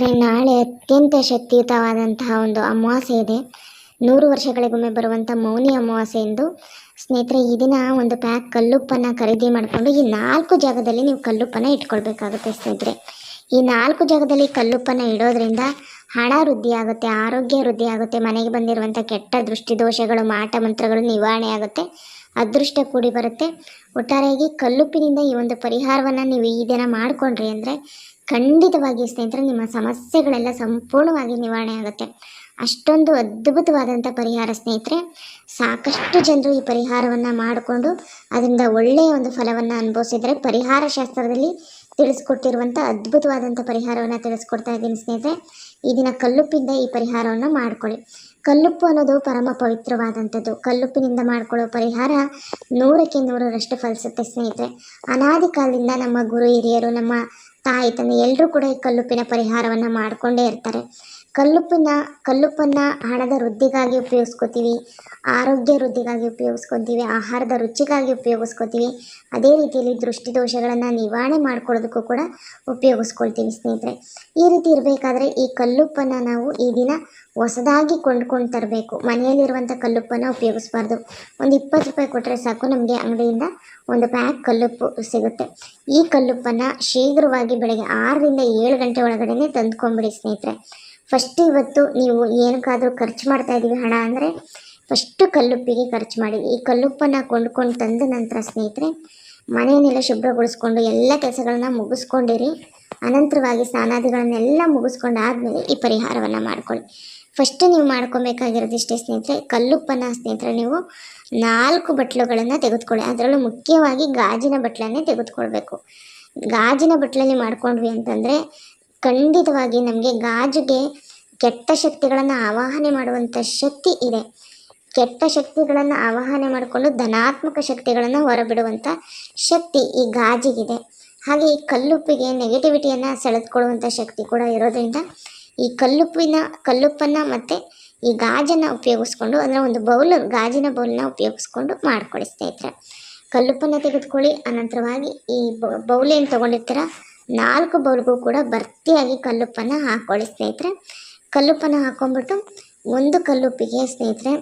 ಸ್ನೇಹಿತರೆ ನಾಳೆ ಅತ್ಯಂತ ಶಕ್ತಿಯುತವಾದಂತಹ ಒಂದು ಅಮಾವಾಸ್ಯೆ ಇದೆ. ನೂರು ವರ್ಷಗಳಿಗೊಮ್ಮೆ ಬರುವಂಥ ಮೌನಿ ಅಮಾವಾಸ್ಯೆ ಎಂದು ಸ್ನೇಹಿತರೆ, ಈ ದಿನ ಒಂದು ಪ್ಯಾಕ್ ಕಲ್ಲುಪ್ಪನ್ನು ಖರೀದಿ ಮಾಡಿಕೊಂಡು ಈ ನಾಲ್ಕು ಜಾಗದಲ್ಲಿ ನೀವು ಕಲ್ಲುಪ್ಪನ್ನು ಇಟ್ಕೊಳ್ಬೇಕಾಗುತ್ತೆ ಸ್ನೇಹಿತರೆ. ಈ ನಾಲ್ಕು ಜಾಗದಲ್ಲಿ ಕಲ್ಲುಪ್ಪನ್ನು ಇಡೋದ್ರಿಂದ ಹಣ ವೃದ್ಧಿ ಆಗುತ್ತೆ, ಆರೋಗ್ಯ ವೃದ್ಧಿ ಆಗುತ್ತೆ, ಮನೆಗೆ ಬಂದಿರುವಂಥ ಕೆಟ್ಟ ದೃಷ್ಟಿ ದೋಷಗಳು, ಮಾಟ ಮಂತ್ರಗಳು ನಿವಾರಣೆ ಆಗುತ್ತೆ, ಅದೃಷ್ಟ ಕೂಡಿ ಬರುತ್ತೆ. ಒಟ್ಟಾರೆಯಾಗಿ ಕಲ್ಲುಪ್ಪಿನಿಂದ ಈ ಒಂದು ಪರಿಹಾರವನ್ನು ನೀವು ಈ ದಿನ ಮಾಡಿಕೊಂಡ್ರಿ ಅಂದರೆ ಖಂಡಿತವಾಗಿ ಸ್ನೇಹಿತರೆ, ನಿಮ್ಮ ಸಮಸ್ಯೆಗಳೆಲ್ಲ ಸಂಪೂರ್ಣವಾಗಿ ನಿವಾರಣೆ ಆಗುತ್ತೆ. ಅಷ್ಟೊಂದು ಅದ್ಭುತವಾದಂಥ ಪರಿಹಾರ ಸ್ನೇಹಿತರೆ. ಸಾಕಷ್ಟು ಜನರು ಈ ಪರಿಹಾರವನ್ನು ಮಾಡಿಕೊಂಡು ಅದರಿಂದ ಒಳ್ಳೆಯ ಒಂದು ಫಲವನ್ನು ಅನುಭವಿಸಿದರೆ ಪರಿಹಾರ ಶಾಸ್ತ್ರದಲ್ಲಿ ತಿಳಿಸ್ಕೊಟ್ಟಿರುವಂಥ ಅದ್ಭುತವಾದಂಥ ಪರಿಹಾರವನ್ನು ತಿಳಿಸ್ಕೊಡ್ತಾ ಇದ್ದೀನಿ ಸ್ನೇಹಿತರೆ. ಈ ದಿನ ಕಲ್ಲುಪ್ಪಿಂದ ಈ ಪರಿಹಾರವನ್ನು ಮಾಡ್ಕೊಳ್ಳಿ. ಕಲ್ಲುಪ್ಪು ಅನ್ನೋದು ಪರಮ ಪವಿತ್ರವಾದಂಥದ್ದು. ಕಲ್ಲುಪ್ಪಿನಿಂದ ಮಾಡ್ಕೊಳ್ಳೋ ಪರಿಹಾರ ನೂರಕ್ಕೆ ನೂರರಷ್ಟು ಫಲಿಸುತ್ತೆ ಸ್ನೇಹಿತರೆ. ಅನಾದಿ ಕಾಲದಿಂದ ನಮ್ಮ ಗುರು ಹಿರಿಯರು, ನಮ್ಮ ತಾಯಿ ತಂದೆ ಎಲ್ಲರೂ ಕೂಡ ಈ ಕಲ್ಲುಪ್ಪಿನ ಪರಿಹಾರವನ್ನು ಮಾಡಿಕೊಂಡೇ ಇರ್ತಾರೆ. ಕಲ್ಲುಪ್ಪಿನ, ಕಲ್ಲುಪ್ಪನ್ನ ಹಣದ ವೃದ್ಧಿಗಾಗಿ ಉಪಯೋಗಿಸ್ಕೋತೀವಿ, ಆರೋಗ್ಯ ವೃದ್ಧಿಗಾಗಿ ಉಪಯೋಗಿಸ್ಕೊತೀವಿ, ಆಹಾರದ ರುಚಿಗಾಗಿ ಉಪಯೋಗಿಸ್ಕೋತೀವಿ, ಅದೇ ರೀತಿಯಲ್ಲಿ ದೃಷ್ಟಿ ದೋಷಗಳನ್ನು ನಿವಾರಣೆ ಮಾಡ್ಕೊಳ್ಳೋದಕ್ಕೂ ಕೂಡ ಉಪಯೋಗಿಸ್ಕೊಳ್ತೀವಿ ಸ್ನೇಹಿತರೆ. ಈ ರೀತಿ ಇರಬೇಕಾದ್ರೆ ಈ ಕಲ್ಲುಪ್ಪನ್ನು ನಾವು ಈ ದಿನ ಹೊಸದಾಗಿ ಕೊಂಡ್ಕೊಂಡು ತರಬೇಕು. ಮನೆಯಲ್ಲಿರುವಂಥ ಕಲ್ಲುಪ್ಪನ್ನು ಉಪಯೋಗಿಸ್ಬಾರ್ದು. ಒಂದು ಇಪ್ಪತ್ತು ರೂಪಾಯಿ ಕೊಟ್ಟರೆ ಸಾಕು ನಮಗೆ ಅಂಗಡಿಯಿಂದ ಒಂದು ಪ್ಯಾಕ್ ಕಲ್ಲುಪ್ಪು ಸಿಗುತ್ತೆ. ಈ ಕಲ್ಲುಪ್ಪನ್ನು ಶೀಘ್ರವಾಗಿ ಬೆಳಗ್ಗೆ ಆರರಿಂದ ಏಳು ಗಂಟೆ ಒಳಗಡೆ ತಂದ್ಕೊಂಬಿಡಿ ಸ್ನೇಹಿತರೆ. ಫಸ್ಟ್ ಇವತ್ತು ನೀವು ಏನಕ್ಕಾದರೂ ಖರ್ಚು ಮಾಡ್ತಾ ಇದ್ದೀವಿ ಹಣ ಅಂದರೆ ಫಸ್ಟು ಕಲ್ಲುಪ್ಪಿಗೆ ಖರ್ಚು ಮಾಡಿ. ಈ ಕಲ್ಲುಪ್ಪನ್ನು ಕೊಂಡ್ಕೊಂಡು ತಂದ ನಂತರ ಸ್ನೇಹಿತರೆ, ಮನೆಯನ್ನೆಲ್ಲ ಶುಭ್ರಗೊಳಿಸ್ಕೊಂಡು ಎಲ್ಲ ಕೆಲಸಗಳನ್ನ ಮುಗಿಸ್ಕೊಂಡಿರಿ. ಅನಂತರವಾಗಿ ಸ್ನಾನಾದಿಗಳನ್ನೆಲ್ಲ ಮುಗಿಸ್ಕೊಂಡು ಆದಮೇಲೆ ಈ ಪರಿಹಾರವನ್ನು ಮಾಡ್ಕೊಳ್ಳಿ. ಫಸ್ಟ್ ನೀವು ಮಾಡ್ಕೊಬೇಕಾಗಿರೋದು ಇಷ್ಟೇ ಸ್ನೇಹಿತರೆ, ಕಲ್ಲುಪ್ಪನ್ನು ಸ್ನೇಹಿತರೆ ನೀವು ನಾಲ್ಕು ಬಟ್ಲುಗಳನ್ನು ತೆಗೆದುಕೊಳ್ಳಿ. ಅದರಲ್ಲೂ ಮುಖ್ಯವಾಗಿ ಗಾಜಿನ ಬಟ್ಲನ್ನೇ ತೆಗೆದುಕೊಳ್ಬೇಕು. ಗಾಜಿನ ಬಟ್ಲಲ್ಲಿ ಮಾಡ್ಕೊಂಡ್ವಿ ಅಂತಂದರೆ ಖಂಡಿತವಾಗಿ ನಮಗೆ ಗಾಜಿಗೆ ಕೆಟ್ಟ ಶಕ್ತಿಗಳನ್ನು ಆವಾಹನೆ ಮಾಡುವಂಥ ಶಕ್ತಿ ಇದೆ. ಕೆಟ್ಟ ಶಕ್ತಿಗಳನ್ನು ಆವಾಹನೆ ಮಾಡಿಕೊಂಡು ಧನಾತ್ಮಕ ಶಕ್ತಿಗಳನ್ನು ಹೊರಬಿಡುವಂಥ ಶಕ್ತಿ ಈ ಗಾಜಿಗಿದೆ. ಹಾಗೆ ಈ ಕಲ್ಲುಪ್ಪಿಗೆ ನೆಗೆಟಿವಿಟಿಯನ್ನು ಸೆಳೆದುಕೊಳ್ಳುವಂಥ ಶಕ್ತಿ ಕೂಡ ಇರೋದ್ರಿಂದ ಈ ಕಲ್ಲುಪ್ಪಿನ, ಕಲ್ಲುಪ್ಪನ್ನು ಮತ್ತು ಈ ಗಾಜನ್ನು ಉಪಯೋಗಿಸ್ಕೊಂಡು ಅಂದರೆ ಒಂದು ಬೌಲ್ ಗಾಜಿನ ಬೌಲನ್ನ ಉಪಯೋಗಿಸ್ಕೊಂಡು ಮಾಡ್ಕೊಳ್ಳಿ ಸ್ನೇಹಿತರೆ ಕಲ್ಲುಪ್ಪನ್ನು ತೆಗೆದುಕೊಳ್ಳಿ, ಅನಂತರವಾಗಿ ಈ ಬೌಲ್ ಏನು ತೊಗೊಂಡಿರ್ತೀರ, ನಾಲ್ಕು ಬೌಲ್ಗೂ ಕೂಡ ಭರ್ತಿಯಾಗಿ ಕಲ್ಲುಪ್ಪನ್ನು ಹಾಕ್ಕೊಳ್ಳಿ ಸ್ನೇಹಿತರೆ. ಕಲ್ಲುಪ್ಪನ್ನು ಹಾಕ್ಕೊಂಬಿಟ್ಟು ಒಂದು ಕಲ್ಲುಪ್ಪಿಗೆ ಸ್ನೇಹಿತರೆ,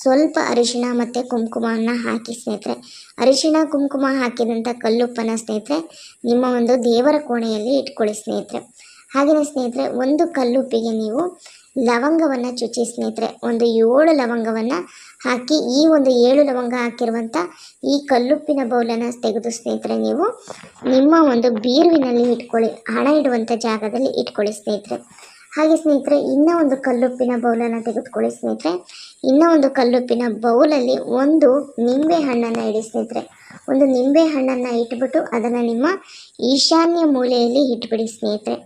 ಸ್ವಲ್ಪ ಅರಿಶಿಣ ಮತ್ತು ಕುಂಕುಮವನ್ನು ಹಾಕಿ ಸ್ನೇಹಿತರೆ. ಅರಿಶಿಣ, ಕುಂಕುಮ ಹಾಕಿದಂಥ ಕಲ್ಲುಪ್ಪನ ಸ್ನೇಹಿತರೆ, ನಿಮ್ಮ ಒಂದು ದೇವರ ಕೋಣೆಯಲ್ಲಿ ಇಟ್ಕೊಳ್ಳಿ ಸ್ನೇಹಿತರೆ. ಹಾಗೆಯೇ ಸ್ನೇಹಿತರೆ, ಒಂದು ಕಲ್ಲುಪ್ಪಿಗೆ ನೀವು ಲವಂಗವನ್ನು ಚುಚ್ಚಿ ಸ್ನೇಹಿತರೆ, ಒಂದು ಏಳು ಲವಂಗವನ್ನು ಹಾಕಿ, ಈ ಒಂದು ಏಳು ಲವಂಗ ಹಾಕಿರುವಂಥ ಈ ಕಲ್ಲುಪ್ಪಿನ ಬೌಲನ್ನು ತೆಗೆದು ಸ್ನೇಹಿತರೆ ನೀವು ನಿಮ್ಮ ಒಂದು ಬೀರುವಿನಲ್ಲಿ ಇಟ್ಕೊಳ್ಳಿ, ಹಣ ಇಡುವಂಥ ಜಾಗದಲ್ಲಿ ಇಟ್ಕೊಳ್ಳಿ ಸ್ನೇಹಿತರೆ. ಹಾಗೆ ಸ್ನೇಹಿತರೆ, ಇನ್ನೂ ಒಂದು ಕಲ್ಲುಪ್ಪಿನ ಬೌಲನ್ನು ತೆಗೆದುಕೊಳ್ಳಿ ಸ್ನೇಹಿತರೆ. ಇನ್ನೂ ಒಂದು ಕಲ್ಲುಪ್ಪಿನ ಬೌಲಲ್ಲಿ ಒಂದು ನಿಂಬೆ ಹಣ್ಣನ್ನು ಇಡಿ ಸ್ನೇಹಿತರೆ. ಒಂದು ನಿಂಬೆ ಹಣ್ಣನ್ನು ಇಟ್ಬಿಟ್ಟು ಅದನ್ನು ನಿಮ್ಮ ಈಶಾನ್ಯ ಮೂಲೆಯಲ್ಲಿ ಇಟ್ಬಿಡಿ ಸ್ನೇಹಿತರೆ.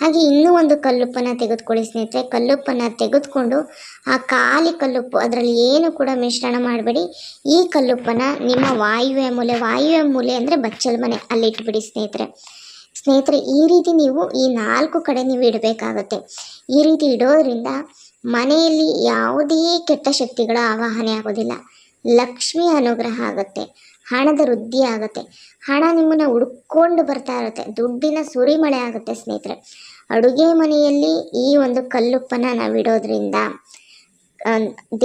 ಹಾಗೆ ಇನ್ನೂ ಒಂದು ಕಲ್ಲುಪ್ಪನ್ನು ತೆಗೆದುಕೊಳ್ಳಿ ಸ್ನೇಹಿತರೆ. ಕಲ್ಲುಪ್ಪನ್ನು ತೆಗೆದುಕೊಂಡು ಆ ಖಾಲಿ ಕಲ್ಲುಪ್ಪು ಅದರಲ್ಲಿ ಏನು ಕೂಡ ಮಿಶ್ರಣ ಮಾಡಬೇಡಿ. ಈ ಕಲ್ಲುಪ್ಪನ್ನು ನಿಮ್ಮ ವಾಯುವ್ಯ ಮೂಲೆ ವಾಯುವ್ಯ ಮೂಲೆ ಅಂದರೆ ಬಚ್ಚಲ ಮನೆ ಅಲ್ಲಿ ಇಟ್ಬಿಡಿ ಸ್ನೇಹಿತರೆ. ಸ್ನೇಹಿತರೆ, ಈ ರೀತಿ ನೀವು ಈ ನಾಲ್ಕು ಕಡೆ ನೀವು ಇಡಬೇಕಾಗುತ್ತೆ. ಈ ರೀತಿ ಇಡೋದ್ರಿಂದ ಮನೆಯಲ್ಲಿ ಯಾವುದೇ ಕೆಟ್ಟ ಶಕ್ತಿಗಳ ಆವಾಹನೆ ಆಗೋದಿಲ್ಲ. ಲಕ್ಷ್ಮಿ ಅನುಗ್ರಹ ಆಗುತ್ತೆ. ಹಣದ ವೃದ್ಧಿ ಆಗುತ್ತೆ. ಹಣ ನಿಮ್ಮನ್ನು ಹುಡ್ಕೊಂಡು ಬರ್ತಾ ಇರುತ್ತೆ. ದುಡ್ಡಿನ ಸುರಿಮಳೆ ಆಗುತ್ತೆ ಸ್ನೇಹಿತರೆ. ಅಡುಗೆ ಮನೆಯಲ್ಲಿ ಈ ಒಂದು ಕಲ್ಲುಪ್ಪನ ನಾವು ಇಡೋದ್ರಿಂದ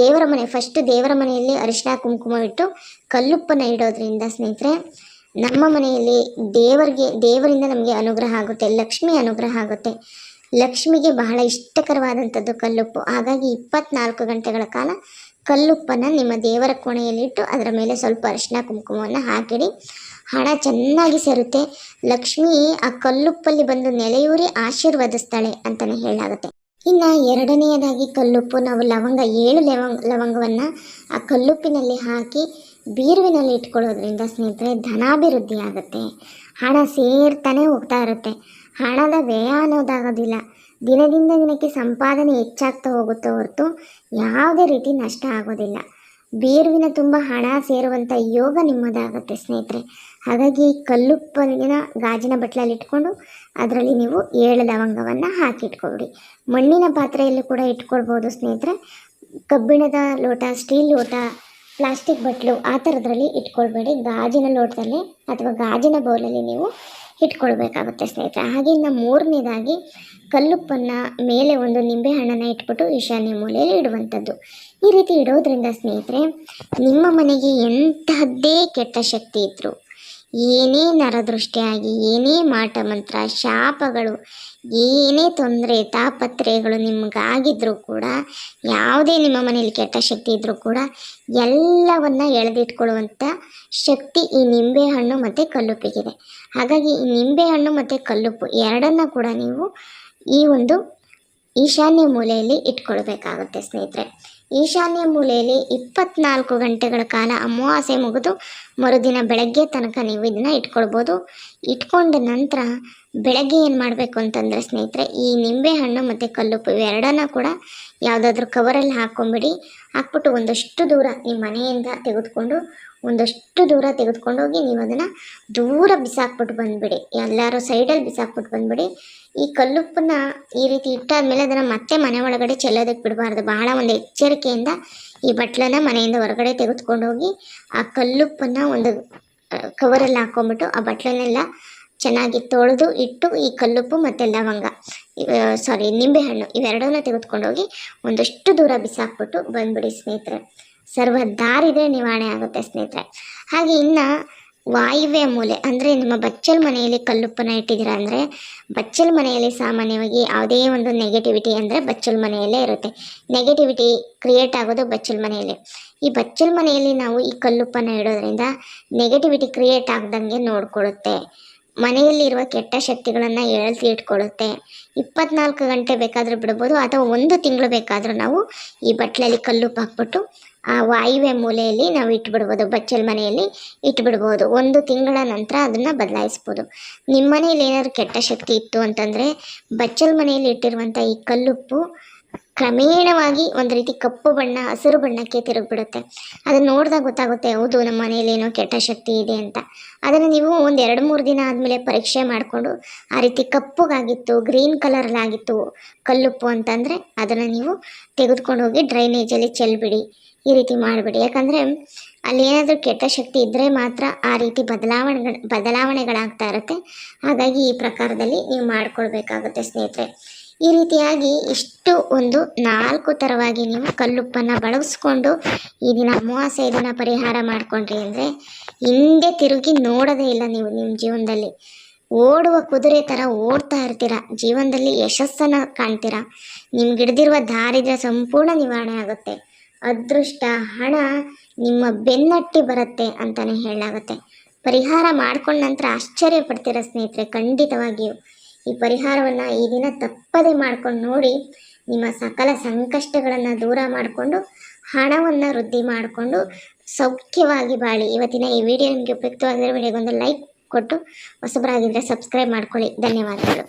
ದೇವರ ಮನೆ ಫಸ್ಟ್ ದೇವರ ಮನೆಯಲ್ಲಿ ಅರಿಶಿನ ಕುಂಕುಮ ಇಟ್ಟು ಕಲ್ಲುಪ್ಪನ ಇಡೋದ್ರಿಂದ ಸ್ನೇಹಿತರೆ, ನಮ್ಮ ಮನೆಯಲ್ಲಿ ದೇವರಿಗೆ, ದೇವರಿಂದ ನಮಗೆ ಅನುಗ್ರಹ ಆಗುತ್ತೆ, ಲಕ್ಷ್ಮಿ ಅನುಗ್ರಹ ಆಗುತ್ತೆ. ಲಕ್ಷ್ಮಿಗೆ ಬಹಳ ಇಷ್ಟಕರವಾದಂಥದ್ದು ಕಲ್ಲುಪ್ಪು. ಹಾಗಾಗಿ ಇಪ್ಪತ್ನಾಲ್ಕು ಗಂಟೆಗಳ ಕಾಲ ಕಲ್ಲುಪ್ಪನ್ನು ನಿಮ್ಮ ದೇವರ ಕೋಣೆಯಲ್ಲಿಟ್ಟು ಅದರ ಮೇಲೆ ಸ್ವಲ್ಪ ಅರಿಶಿನ ಕುಂಕುಮವನ್ನು ಹಾಕಿಡಿ. ಹಣ ಚೆನ್ನಾಗಿ ಸೇರುತ್ತೆ. ಲಕ್ಷ್ಮಿ ಆ ಕಲ್ಲುಪ್ಪಲ್ಲಿ ಬಂದು ನೆಲೆಯೂರಿ ಆಶೀರ್ವದಿಸ್ತಾಳೆ ಅಂತಲೇ ಹೇಳಾಗುತ್ತೆ ಇನ್ನು ಎರಡನೆಯದಾಗಿ ಕಲ್ಲುಪ್ಪು, ನಾವು ಲವಂಗ, ಏಳು ಲವಂಗ, ಲವಂಗವನ್ನು ಆ ಕಲ್ಲುಪ್ಪಿನಲ್ಲಿ ಹಾಕಿ ಬೀರುವಿನಲ್ಲಿ ಇಟ್ಕೊಳ್ಳೋದ್ರಿಂದ ಸ್ನೇಹಿತರೆ ಧನಾಭಿವೃದ್ಧಿ ಆಗುತ್ತೆ ಹಣ ಸೇರ್ತಾನೆ ಹೋಗ್ತಾ ಇರುತ್ತೆ. ಹಣದ ವ್ಯಯ ಅನ್ನೋದಾಗೋದಿಲ್ಲ. ದಿನದಿಂದ ದಿನಕ್ಕೆ ಸಂಪಾದನೆ ಹೆಚ್ಚಾಗ್ತಾ ಹೋಗುತ್ತೆ ಹೊರತು ಯಾವುದೇ ರೀತಿ ನಷ್ಟ ಆಗೋದಿಲ್ಲ. ಬೇರುವಿನ ತುಂಬ ಹಣ ಸೇರುವಂಥ ಯೋಗ ನಿಮ್ಮದಾಗುತ್ತೆ ಸ್ನೇಹಿತರೆ. ಹಾಗಾಗಿ ಕಲ್ಲುಪ್ಪನ ಗಾಜಿನ ಬಟ್ಲಲ್ಲಿ ಇಟ್ಕೊಂಡು ಅದರಲ್ಲಿ ನೀವು ಏಳು ಲವಂಗವನ್ನು ಹಾಕಿಟ್ಕೊಬಿಡಿ ಮಣ್ಣಿನ ಪಾತ್ರೆಯಲ್ಲೂ ಕೂಡ ಇಟ್ಕೊಳ್ಬೋದು ಸ್ನೇಹಿತರೆ. ಕಬ್ಬಿಣದ ಲೋಟ, ಸ್ಟೀಲ್ ಲೋಟ, ಪ್ಲಾಸ್ಟಿಕ್ ಬಟ್ಲು ಆ ಥರದ್ರಲ್ಲಿ ಇಟ್ಕೊಳ್ಬೇಡಿ. ಗಾಜಿನ ಲೋಟದಲ್ಲಿ ಅಥವಾ ಗಾಜಿನ ಬೌಲಲ್ಲಿ ನೀವು ಇಟ್ಕೊಳ್ಬೇಕಾಗುತ್ತೆ ಸ್ನೇಹಿತರೆ. ಹಾಗೆ ಇನ್ನು ಮೂರನೇದಾಗಿ ಕಲ್ಲುಪ್ಪನ್ನು ಮೇಲೆ ಒಂದು ನಿಂಬೆಹಣ್ಣನ್ನು ಇಟ್ಬಿಟ್ಟು ಈಶಾನ್ಯ ಮೂಲೆಯಲ್ಲಿ ಇಡುವಂಥದ್ದು. ಈ ರೀತಿ ಇಡೋದ್ರಿಂದ ಸ್ನೇಹಿತರೆ, ನಿಮ್ಮ ಮನೆಗೆ ಎಂತಹದ್ದೇ ಕೆಟ್ಟ ಶಕ್ತಿ ಇದ್ದರೂ ಏನೇ ನರದೃಷ್ಟಿಯಾಗಿ, ಏನೇ ಮಾಟ ಮಂತ್ರ ಶಾಪಗಳು, ಏನೇ ತೊಂದರೆ ತಾಪತ್ರೆಗಳು ನಿಮ್ಗಾಗಿದ್ರೂ ಕೂಡ, ಯಾವುದೇ ನಿಮ್ಮ ಮನೆಯಲ್ಲಿ ಕೆಟ್ಟ ಶಕ್ತಿ ಇದ್ದರೂ ಕೂಡ, ಎಲ್ಲವನ್ನು ಎಳೆದಿಟ್ಕೊಳ್ಳುವಂಥ ಶಕ್ತಿ ಈ ನಿಂಬೆಹಣ್ಣು ಮತ್ತು ಕಲ್ಲುಪ್ಪಿಗಿದೆ. ಹಾಗಾಗಿ ಈ ನಿಂಬೆಹಣ್ಣು ಮತ್ತು ಕಲ್ಲುಪ್ಪು ಎರಡನ್ನ ಕೂಡ ನೀವು ಈ ಒಂದು ಈಶಾನ್ಯ ಮೂಲೆಯಲ್ಲಿ ಇಟ್ಕೊಳ್ಬೇಕಾಗುತ್ತೆ ಸ್ನೇಹಿತರೆ. ಈಶಾನ್ಯ ಮೂಲೆಯಲ್ಲಿ ಇಪ್ಪತ್ನಾಲ್ಕು ಗಂಟೆಗಳ ಕಾಲ ಅಮಾವಾಸ್ಯೆ ಮುಗಿದು ಮರುದಿನ ಬೆಳಗ್ಗೆ ತನಕ ನೀವು ಇದನ್ನು ಇಟ್ಕೊಳ್ಬೋದು. ಇಟ್ಕೊಂಡ ನಂತರ ಬೆಳಗ್ಗೆ ಏನು ಮಾಡಬೇಕು ಅಂತಂದರೆ ಸ್ನೇಹಿತರೆ, ಈ ನಿಂಬೆಹಣ್ಣು ಮತ್ತು ಕಲ್ಲುಪ್ಪು ಇವೆರಡನ್ನ ಕೂಡ ಯಾವುದಾದ್ರೂ ಕವರಲ್ಲಿ ಹಾಕ್ಕೊಂಬಿಡಿ ಹಾಕ್ಬಿಟ್ಟು ಒಂದಷ್ಟು ದೂರ ನಿಮ್ಮ ಮನೆಯಿಂದ ತೆಗೆದುಕೊಂಡು ಒಂದಷ್ಟು ದೂರ ತೆಗೆದುಕೊಂಡೋಗಿ ನೀವು ಅದನ್ನು ದೂರ ಬಿಸಾಕ್ಬಿಟ್ಟು ಬಂದುಬಿಡಿ. ಎಲ್ಲರೂ ಸೈಡಲ್ಲಿ ಬಿಸಾಕ್ಬಿಟ್ಟು ಬಂದುಬಿಡಿ. ಈ ಕಲ್ಲುಪ್ಪನ್ನ ಈ ರೀತಿ ಇಟ್ಟಾದ್ಮೇಲೆ ಅದನ್ನು ಮತ್ತೆ ಮನೆ ಒಳಗಡೆ ಚೆಲ್ಲೋದಕ್ಕೆ ಬಿಡಬಾರ್ದು. ಬಹಳ ಒಂದು ಎಚ್ಚರಿಕೆಯಿಂದ ಈ ಬಟ್ಲನ್ನು ಮನೆಯಿಂದ ಹೊರಗಡೆ ತೆಗೆದುಕೊಂಡೋಗಿ ಆ ಕಲ್ಲುಪ್ಪನ್ನು ಒಂದು ಕವರಲ್ಲಿ ಹಾಕ್ಕೊಂಬಿಟ್ಟು ಆ ಬಟ್ಲನ್ನೆಲ್ಲ ಚೆನ್ನಾಗಿ ತೊಳೆದು ಇಟ್ಟು ಈ ಕಲ್ಲುಪ್ಪು ಮತ್ತು ಲವಂಗ ಸಾರಿ ನಿಂಬೆಹಣ್ಣು ಇವೆರಡನ್ನ ತೆಗೆದುಕೊಂಡು ಹೋಗಿ ಒಂದಷ್ಟು ದೂರ ಬಿಸಾಕ್ಬಿಟ್ಟು ಬಂದುಬಿಡಿ ಸ್ನೇಹಿತರೆ. ಸರ್ವ ದಾರಿದ್ರೆ ನಿವಾರಣೆ ಆಗುತ್ತೆ ಸ್ನೇಹಿತರೆ. ಹಾಗೆ ಇನ್ನು ವಾಯುವ್ಯ ಮೂಲೆ ಅಂದರೆ ನಿಮ್ಮ ಬಚ್ಚಲ್ ಮನೆಯಲ್ಲಿ ಕಲ್ಲುಪ್ಪನ ಇಟ್ಟಿದ್ದೀರಾ ಅಂದರೆ ಬಚ್ಚಲ್ ಮನೆಯಲ್ಲಿ ಸಾಮಾನ್ಯವಾಗಿ ಯಾವುದೇ ಒಂದು ನೆಗೆಟಿವಿಟಿ ಅಂದರೆ ಬಚ್ಚಲ್ ಮನೆಯಲ್ಲೇ ಇರುತ್ತೆ. ನೆಗೆಟಿವಿಟಿ ಕ್ರಿಯೇಟ್ ಆಗೋದು ಬಚ್ಚಲ್ ಮನೆಯಲ್ಲಿ. ಈ ಬಚ್ಚಲ್ ಮನೆಯಲ್ಲಿ ನಾವು ಈ ಕಲ್ಲುಪ್ಪನ ಇಡೋದ್ರಿಂದ ನೆಗೆಟಿವಿಟಿ ಕ್ರಿಯೇಟ್ ಆಗ್ದಂಗೆ ನೋಡ್ಕೊಳ್ಳುತ್ತೆ ಮನೆಯಲ್ಲಿರುವ ಕೆಟ್ಟ ಶಕ್ತಿಗಳನ್ನು ಎಳ್ತಿ ಇಟ್ಕೊಳ್ಳುತ್ತೆ. ಇಪ್ಪತ್ನಾಲ್ಕು ಗಂಟೆ ಬೇಕಾದರೂ ಬಿಡ್ಬೋದು, ಅಥವಾ ಒಂದು ತಿಂಗಳು ಬೇಕಾದರೂ ನಾವು ಈ ಬಟ್ಲಲ್ಲಿ ಕಲ್ಲು ಹಾಕ್ಬಿಟ್ಟು ಆ ವಾಯುವ್ಯ ಮೂಲೆಯಲ್ಲಿ ನಾವು ಇಟ್ಬಿಡ್ಬೋದು, ಬಚ್ಚಲ್ ಮನೆಯಲ್ಲಿ ಇಟ್ಬಿಡ್ಬೋದು. ಒಂದು ತಿಂಗಳ ನಂತರ ಅದನ್ನು ಬದಲಾಯಿಸ್ಬೋದು. ನಿಮ್ಮ ಮನೆಯಲ್ಲಿ ಏನಾದರೂ ಕೆಟ್ಟ ಶಕ್ತಿ ಇತ್ತು ಅಂತಂದರೆ ಬಚ್ಚಲ್ ಮನೆಯಲ್ಲಿ ಇಟ್ಟಿರುವಂಥ ಈ ಕಲ್ಲುಪ್ಪು ಕ್ರಮೇಣವಾಗಿ ಒಂದು ರೀತಿ ಕಪ್ಪು ಬಣ್ಣ, ಹಸಿರು ಬಣ್ಣಕ್ಕೆ ತಿರುಗಿಬಿಡುತ್ತೆ. ಅದನ್ನು ನೋಡಿದಾಗ ಗೊತ್ತಾಗುತ್ತೆ, ಹೌದು, ನಮ್ಮ ಮನೆಯಲ್ಲಿ ಏನೋ ಕೆಟ್ಟ ಶಕ್ತಿ ಇದೆ ಅಂತ. ಅದನ್ನು ನೀವು ಒಂದು ಎರಡು ಮೂರು ದಿನ ಆದಮೇಲೆ ಪರೀಕ್ಷೆ ಮಾಡಿಕೊಂಡು, ಆ ರೀತಿ ಕಪ್ಪುಗಾಗಿತ್ತು, ಗ್ರೀನ್ ಕಲರಲ್ಲಾಗಿತ್ತು ಕಲ್ಲುಪ್ಪು ಅಂತಂದರೆ ಅದನ್ನು ನೀವು ತೆಗೆದುಕೊಂಡು ಹೋಗಿ ಡ್ರೈನೇಜಲ್ಲಿ ಚೆಲ್ಬಿಡಿ. ಈ ರೀತಿ ಮಾಡಿಬಿಡಿ. ಯಾಕಂದರೆ ಅಲ್ಲಿ ಏನಾದರೂ ಕೆಟ್ಟ ಶಕ್ತಿ ಇದ್ದರೆ ಮಾತ್ರ ಆ ರೀತಿ ಬದಲಾವಣೆಗಳು, ಬದಲಾವಣೆಗಳಾಗ್ತಾ ಇರುತ್ತೆ. ಹಾಗಾಗಿ ಈ ಪ್ರಕಾರದಲ್ಲಿ ನೀವು ಮಾಡಿಕೊಳ್ಬೇಕಾಗುತ್ತೆ ಸ್ನೇಹಿತರೆ. ಈ ರೀತಿಯಾಗಿ ಇಷ್ಟು ಒಂದು ನಾಲ್ಕು ಥರವಾಗಿ ನೀವು ಕಲ್ಲುಪ್ಪನ್ನು ಬಳಸ್ಕೊಂಡು ಈ ದಿನ ಅಮಾವಾಸ್ಯೆ ದಿನ ಪರಿಹಾರ ಮಾಡಿಕೊಂಡ್ರಿ ಅಂದರೆ ಹಿಂದೆ ತಿರುಗಿ ನೋಡೋದೇ ಇಲ್ಲ ನೀವು ನಿಮ್ಮ ಜೀವನದಲ್ಲಿ. ಓಡುವ ಕುದುರೆ ಥರ ಓಡ್ತಾ ಇರ್ತೀರ, ಜೀವನದಲ್ಲಿ ಯಶಸ್ಸನ್ನು ಕಾಣ್ತೀರ. ನಿಮ್ಗೆ ಹಿಡ್ದಿರುವ ದಾರಿದ್ರ್ಯ ಸಂಪೂರ್ಣ ನಿವಾರಣೆ ಆಗುತ್ತೆ. ಅದೃಷ್ಟ, ಹಣ ನಿಮ್ಮ ಬೆನ್ನಟ್ಟಿ ಬರುತ್ತೆ ಅಂತಲೇ ಹೇಳಲಾಗುತ್ತೆ. ಪರಿಹಾರ ಮಾಡ್ಕೊಂಡ ನಂತರ ಆಶ್ಚರ್ಯ ಪಡ್ತೀರ ಸ್ನೇಹಿತರೆ, ಖಂಡಿತವಾಗಿಯೂ. ಈ ಪರಿಹಾರವನ್ನು ಈ ದಿನ ತಪ್ಪದೆ ಮಾಡ್ಕೊಂಡು ನೋಡಿ ನಿಮ್ಮ ಸಕಲ ಸಂಕಷ್ಟಗಳನ್ನು ದೂರ ಮಾಡಿಕೊಂಡು ಹಣವನ್ನು ವೃದ್ಧಿ ಮಾಡಿಕೊಂಡು ಸೌಖ್ಯವಾಗಿ ಬಾಳಿ. ಇವತ್ತಿನ ಈ ವಿಡಿಯೋ ನಿಮಗೆ ಉಪಯುಕ್ತವಾಗಿದ್ದರೆ ವಿಡಿಯೋಗೊಂದು ಲೈಕ್ ಕೊಟ್ಟು ಹೊಸಬರಾಗಿದ್ದರೆ ಸಬ್ಸ್ಕ್ರೈಬ್ ಮಾಡ್ಕೊಳ್ಳಿ. ಧನ್ಯವಾದಗಳು.